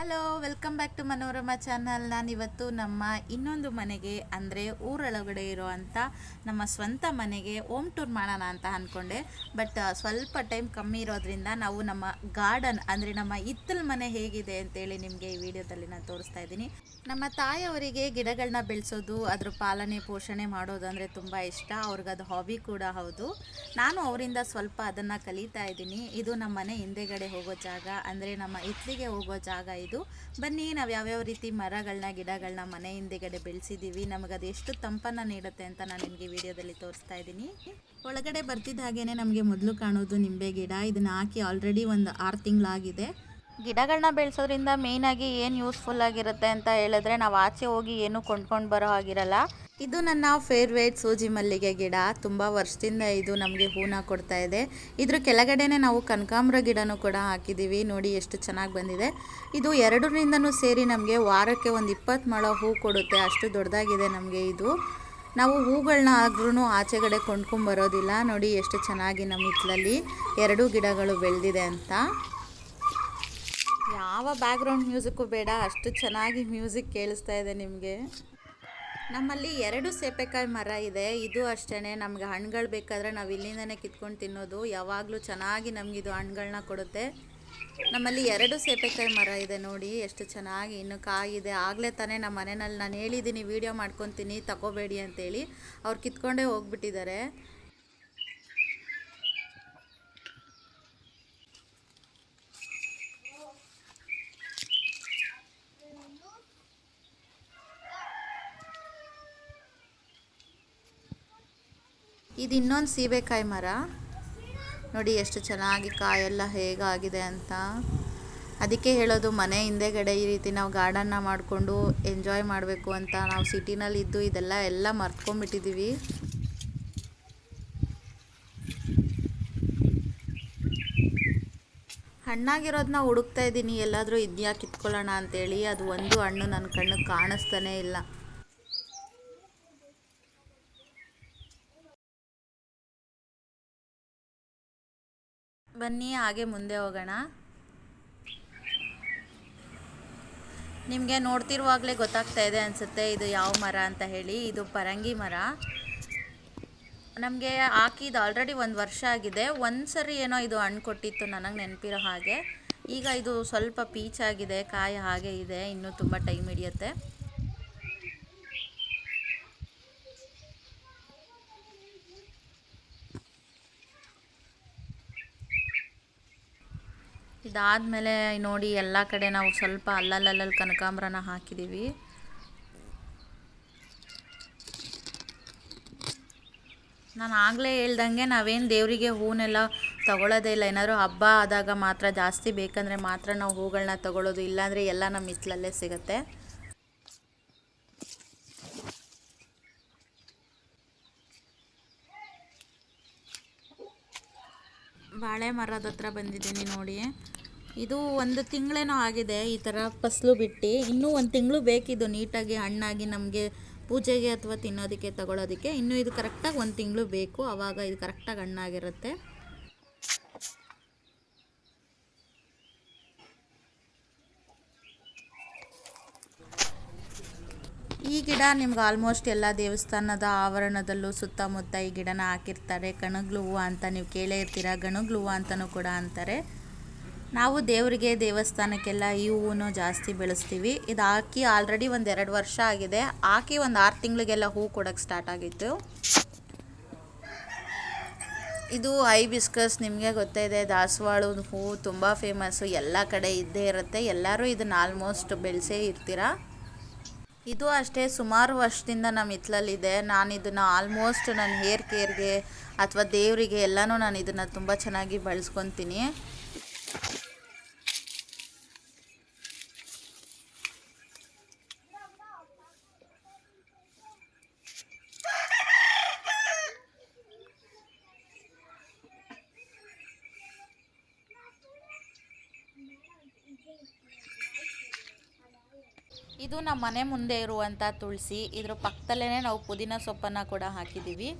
Hello welcome back to Manorama channel ನಾನಿವತ್ತು ನಮ್ಮ ಇನ್ನೊಂದು ಮನೆಗೆ, ಅಂದರೆ ಊರೊಳಗಡೆ ಇರೋವಂಥ ನಮ್ಮ ಸ್ವಂತ ಮನೆಗೆ ಹೋಮ್ ಟೂರ್ ಮಾಡೋಣ ಅಂತ ಅಂದ್ಕೊಂಡೆ ಬಟ್ ಸ್ವಲ್ಪ ಟೈಮ್ ಕಮ್ಮಿ ಇರೋದ್ರಿಂದ ನಾವು ನಮ್ಮ ಗಾರ್ಡನ್ ಅಂದರೆ ನಮ್ಮ ಹಿತ್ತಲ ಮನೆ ಹೇಗಿದೆ ಅಂತೇಳಿ ನಿಮಗೆ ಈ ವಿಡಿಯೋದಲ್ಲಿ ನಾನು ತೋರಿಸ್ತಾ ಇದ್ದೀನಿ. ನಮ್ಮ ತಾಯಿಯವರಿಗೆ ಗಿಡಗಳನ್ನ ಬೆಳೆಸೋದು, ಅದ್ರ ಪಾಲನೆ, ಪೋಷಣೆ ಮಾಡೋದು ಅಂದರೆ ತುಂಬ ಇಷ್ಟ. ಅವ್ರಿಗೆ ಅದು ಹಾಬಿ ಕೂಡ ಹೌದು. ನಾನು ಅವರಿಂದ ಸ್ವಲ್ಪ ಅದನ್ನು ಕಲಿತಾ ಇದ್ದೀನಿ. ಇದು ನಮ್ಮ ಮನೆ ಹಿಂದೆಗಡೆ ಹೋಗೋ ಜಾಗ, ಅಂದರೆ ನಮ್ಮ ಹಿತ್ತಲಿಗೆ ಹೋಗೋ ಜಾಗ ಇದು. ಬನ್ನಿ, ನಾವು ಯಾವ್ಯಾವ ರೀತಿ ಮರಗಳನ್ನ ಗಿಡಗಳನ್ನ ಮನೆ ಹಿಂದೆಗಡೆ ಬೆಳೆಸಿದ್ದೀವಿ ನಮಗೆ ಅದು ಎಷ್ಟು ತಂಪನ್ನು ನೀಡುತ್ತೆ ಅಂತ ನಾನು ನಿಮಗೆ ವಿಡಿಯೋದಲ್ಲಿ ತೋರಿಸ್ತಾ ಇದ್ದೀನಿ. ಒಳಗಡೆ ಬರ್ತಿದ್ದ ಹಾಗೇನೆ ನಮಗೆ ಮೊದಲು ಕಾಣೋದು ನಿಂಬೆ ಗಿಡ. ಇದನ್ನ ಹಾಕಿ ಆಲ್ರೆಡಿ ಒಂದು ಆರು ತಿಂಗಳಾಗಿದೆ. ಗಿಡಗಳನ್ನ ಬೆಳೆಸೋದ್ರಿಂದ ಮೇಯ್ನಾಗಿ ಏನು ಯೂಸ್ಫುಲ್ ಆಗಿರುತ್ತೆ ಅಂತ ಹೇಳಿದ್ರೆ ನಾವು ಆಚೆ ಹೋಗಿ ಏನು ಕೊಂಡ್ಕೊಂಡು ಬರೋ ಹಾಗಿರಲ್ಲ. ಇದು ನನ್ನ ಫೇವ್ರೇಟ್ ಸೂಜಿ ಮಲ್ಲಿಗೆ ಗಿಡ. ತುಂಬ ವರ್ಷದಿಂದ ಇದು ನಮಗೆ ಹೂನ ಕೊಡ್ತಾ ಇದೆ. ಇದ್ರ ಕೆಳಗಡೆನೆ ನಾವು ಕನಕಾಂಬ್ರ ಗಿಡನೂ ಕೂಡ ಹಾಕಿದ್ದೀವಿ ನೋಡಿ ಎಷ್ಟು ಚೆನ್ನಾಗಿ ಬಂದಿದೆ. ಇದು ಎರಡರಿಂದನೂ ಸೇರಿ ನಮಗೆ ವಾರಕ್ಕೆ ಒಂದು ಇಪ್ಪತ್ತು ಮೊಳ ಹೂ ಕೊಡುತ್ತೆ. ಅಷ್ಟು ದೊಡ್ಡದಾಗಿದೆ ನಮಗೆ ಇದು. ನಾವು ಹೂಗಳನ್ನ ಆದ್ರೂ ಆಚೆಗಡೆ ಕೊಂಡ್ಕೊಂಬರೋದಿಲ್ಲ ನೋಡಿ ಎಷ್ಟು ಚೆನ್ನಾಗಿ ನಮ್ಮ ಹಿತ್ತಲಲ್ಲಿ ಎರಡೂ ಗಿಡಗಳು ಬೆಳೆದಿದೆ ಅಂತ. ಯಾವ ಬ್ಯಾಕ್ಗ್ರೌಂಡ್ ಮ್ಯೂಸಿಕ್ಕು ಬೇಡ, ಅಷ್ಟು ಚೆನ್ನಾಗಿ ಮ್ಯೂಸಿಕ್ ಕೇಳಿಸ್ತಾ ಇದೆ ನಿಮಗೆ. ನಮ್ಮಲ್ಲಿ ಎರಡು ಸೇಪೆಕಾಯಿ ಮರ ಇದೆ. ಇದು ಅಷ್ಟೇ ನಮ್ಗೆ ಹಣ್ಣುಗಳು ಬೇಕಾದರೆ ನಾವು ಇಲ್ಲಿಂದನೇ ಕಿತ್ಕೊಂಡು ತಿನ್ನೋದು. ಯಾವಾಗಲೂ ಚೆನ್ನಾಗಿ ನಮಗಿದು ಹಣ್ಣುಗಳನ್ನ ಕೊಡುತ್ತೆ. ನಮ್ಮಲ್ಲಿ ಎರಡು ಸೇಪೆಕಾಯಿ ಮರ ಇದೆ ನೋಡಿ. ಎಷ್ಟು ಚೆನ್ನಾಗಿ ಇನ್ನು ಕಾಯಿದೆ ಆಗಲೇ ತಾನೇ ನಮ್ಮ ಮನೆಯಲ್ಲಿ ನಾನು ಹೇಳಿದ್ದೀನಿ ವೀಡಿಯೋ ಮಾಡ್ಕೊತೀನಿ, ತಗೋಬೇಡಿ ಅಂತೇಳಿ. ಅವ್ರು ಕಿತ್ಕೊಂಡೇ ಹೋಗ್ಬಿಟ್ಟಿದ್ದಾರೆ. ಇದು ಇನ್ನೊಂದು ಸೀಬೆಕಾಯಿ ಮರ. ನೋಡಿ ಎಷ್ಟು ಚೆನ್ನಾಗಿ ಕಾಯೆಲ್ಲ ಹೇಗಾಗಿದೆ ಅಂತ. ಅದಕ್ಕೆ ಹೇಳೋದು ಮನೆ ಹಿಂದೆಗಡೆ ಈ ರೀತಿ ನಾವು ಗಾರ್ಡನ್ನ ಮಾಡಿಕೊಂಡು ಎಂಜಾಯ್ ಮಾಡಬೇಕು ಅಂತ ನಾವು ಸಿಟಿನಲ್ಲಿ ಇದ್ದು ಇದೆಲ್ಲ ಎಲ್ಲ ಮರ್ತ್ಕೊಂಡ್ಬಿಟ್ಟಿದ್ದೀವಿ. ಹಣ್ಣಾಗಿರೋದನ್ನ ಹುಡುಕ್ತಾ ಇದ್ದೀನಿ. ಎಲ್ಲಾದರೂ ಇದ್ಯಾ ಕಿತ್ಕೊಳ್ಳೋಣ ಅಂತೇಳಿ. ಅದು ಒಂದು ಹಣ್ಣು ನನ್ನ ಕಣ್ಣಿಗೆ ಕಾಣಿಸ್ತಾನೇ ಇಲ್ಲ. ಬನ್ನಿ, ಹಾಗೆ ಮುಂದೆ ಹೋಗೋಣ. ನಿಮಗೆ ನೋಡ್ತಿರುವಾಗಲೇ ಗೊತ್ತಾಗ್ತಾ ಇದೆ ಅನಿಸುತ್ತೆ, ಇದು ಯಾವ ಮರ ಅಂತ ಹೇಳಿ. ಇದು ಪರಂಗಿ ಮರ. ನಮಗೆ ಹಾಕಿದ್ದು ಆಲ್ರೆಡಿ ಒಂದು ವರ್ಷ ಆಗಿದೆ. ಒಂದು ಸರಿ ಏನೋ ಇದು ಹಣ್ಣು ಕೊಟ್ಟಿತ್ತು ನನಗೆ ನೆನಪಿರೋ ಹಾಗೆ. ಈಗ ಇದು ಸ್ವಲ್ಪ ಪೀಚಾಗಿದೆ ಕಾಯಿ ಹಾಗೆ ಇದೆ, ಇನ್ನೂ ತುಂಬ ಟೈಮ್ ಹಿಡಿಯುತ್ತೆ. ಇದಾದಮೇಲೆ ನೋಡಿ ಎಲ್ಲ ಕಡೆ ನಾವು ಸ್ವಲ್ಪ ಅಲ್ಲಲ್ಲಲ್ಲಿ ಕನಕಾಂಬ್ರನ ಹಾಕಿದ್ದೀವಿ ನಾನು ಆಗಲೇ ಹೇಳ್ದಂಗೆ ನಾವೇನು ದೇವರಿಗೆ ಹೂವನ್ನೆಲ್ಲ ತಗೊಳ್ಳೋದೇ ಇಲ್ಲ. ಏನಾದರೂ ಹಬ್ಬ ಆದಾಗ ಮಾತ್ರ ಜಾಸ್ತಿ ಬೇಕಂದರೆ ಮಾತ್ರ ನಾವು ಹೂಗಳನ್ನ ತಗೊಳ್ಳೋದು ಇಲ್ಲಾಂದರೆ ಎಲ್ಲ ನಮ್ಮ ಹಿತ್ತಲಲ್ಲೇ ಸಿಗುತ್ತೆ. ಬಾಳೆ ಮರದ ಹತ್ರ ಬಂದಿದ್ದೀನಿ ನೋಡಿ. ಇದು ಒಂದು ತಿಂಗಳೇನೋ ಆಗಿದೆ ಈ ಥರ ಫಸಲು ಬಿಟ್ಟು. ಇನ್ನೂ ಒಂದು ತಿಂಗಳು ಬೇಕಿದ್ದು ನೀಟಾಗಿ ಹಣ್ಣಾಗಿ ನಮಗೆ ಪೂಜೆಗೆ ಅಥವಾ ತಿನ್ನೋದಕ್ಕೆ ತಗೊಳ್ಳೋದಕ್ಕೆ ಇನ್ನೂ ಇದು ಕರೆಕ್ಟಾಗಿ ಒಂದು ತಿಂಗಳು ಬೇಕು. ಆವಾಗ ಇದು ಕರೆಕ್ಟಾಗಿ ಹಣ್ಣಾಗಿರುತ್ತೆ. ಈ ಗಿಡ ನಿಮ್ಗೆ ಆಲ್ಮೋಸ್ಟ್ ಎಲ್ಲ ದೇವಸ್ಥಾನದ ಆವರಣದಲ್ಲೂ ಸುತ್ತಮುತ್ತ ಈ ಗಿಡನ ಹಾಕಿರ್ತಾರೆ. ಕಣಗ್ಲು ಹೂವು ಅಂತ ನೀವು ಕೇಳೇ ಇರ್ತೀರ? ಗಣಗ್ಲು ಹೂವು ಅಂತಲೂ ಕೂಡ ಅಂತಾರೆ. ನಾವು ದೇವರಿಗೆ ದೇವಸ್ಥಾನಕ್ಕೆಲ್ಲ ಈ ಹೂವನ್ನು ಜಾಸ್ತಿ ಬೆಳೆಸ್ತೀವಿ. ಇದು ಹಾಕಿ ಆಲ್ರೆಡಿ ಒಂದು ಎರಡು ವರ್ಷ ಆಗಿದೆ. ಹಾಕಿ ಒಂದು ಆರು ತಿಂಗಳಿಗೆಲ್ಲ ಹೂ ಕೊಡೋಕ್ಕೆ ಸ್ಟಾರ್ಟ್ ಆಗಿತ್ತು. ಇದು ಬಿಸ್ಕಸ್ ನಿಮಗೆ ಗೊತ್ತಿದೆ ದಾಸವಾಳದ ಹೂವು ತುಂಬ ಫೇಮಸ್ಸು ಎಲ್ಲ ಕಡೆ ಇದ್ದೇ ಇರುತ್ತೆ. ಎಲ್ಲರೂ ಇದನ್ನು ಆಲ್ಮೋಸ್ಟ್ ಬೆಳೆಸೇ ಇರ್ತೀರ? ಇದು ಅಷ್ಟೇ, ಸುಮಾರು ವರ್ಷದಿಂದ ನಮ್ಮ ಹಿತ್ಲಲ್ಲಿದೆ. ನಾನು ಇದನ್ನು ಆಲ್ಮೋಸ್ಟ್ ನನ್ನ ಹೇರ್ ಕೇರ್ಗೆ ಅಥವಾ ದೇವರಿಗೆ ಎಲ್ಲನೂ ನಾನು ಇದನ್ನು ತುಂಬ ಚೆನ್ನಾಗಿ ಬಳಸ್ಕೊತೀನಿ. ಇದು ನಮ್ಮ ಮನೆ ಮುಂದೆ ಇರುವಂಥ ತುಳಸಿ. ಇದ್ರ ಪಕ್ಕದಲ್ಲೇ ನಾವು ಪುದೀನ ಸೊಪ್ಪನ್ನು ಕೂಡ ಹಾಕಿದ್ದೀವಿ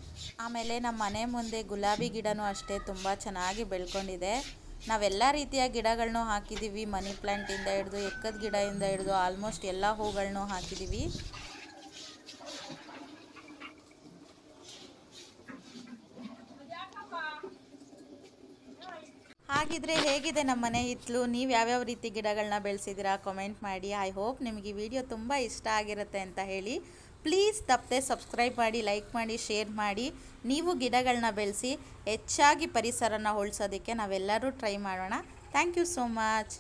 ಆಮೇಲೆ ನಮ್ಮ ಮನೆ ಮುಂದೆ ಗುಲಾಬಿ ಗಿಡನೂ ಅಷ್ಟೇ ತುಂಬ ಚೆನ್ನಾಗಿ ಬೆಳ್ಕೊಂಡಿದೆ. ನಾವೆಲ್ಲ ರೀತಿಯ ಗಿಡಗಳನ್ನೂ ಹಾಕಿದ್ದೀವಿ ಮನಿ ಪ್ಲ್ಯಾಂಟಿಂದ ಹಿಡಿದು ಎಕ್ಕದ ಗಿಡದಿಂದ ಹಿಡಿದು ಆಲ್ಮೋಸ್ಟ್ ಎಲ್ಲ ಹೂಗಳನ್ನೂ ಹಾಕಿದ್ದೀವಿ ಹಾಗಿದ್ರೆ ಹೇಗಿದೆ ನಮ್ಮ ಮನೆ ಇತ್ಲು ನೀವು ಯಾವ್ಯಾವ ರೀತಿ ಗಿಡಗಳನ್ನ ಬೆಳೆಸಿದ್ದೀರಾ ಕಮೆಂಟ್ ಮಾಡಿ. ಐ ಹೋಪ್ ನಿಮಗೆ ಈ ವಿಡಿಯೋ ತುಂಬ ಇಷ್ಟ ಆಗಿರುತ್ತೆ ಅಂತ ಹೇಳಿ. ಪ್ಲೀಸ್ ತಪ್ಪದೆ ಸಬ್ಸ್ಕ್ರೈಬ್ ಮಾಡಿ ಲೈಕ್ ಮಾಡಿ ಶೇರ್ ಮಾಡಿ. ನೀವು ಗಿಡಗಳನ್ನ ಬೆಳೆಸಿ ಹೆಚ್ಚಾಗಿ ಪರಿಸರನ ಉಳಿಸೋದಕ್ಕೆ ನಾವೆಲ್ಲರೂ ಟ್ರೈ ಮಾಡೋಣ. Thank you so much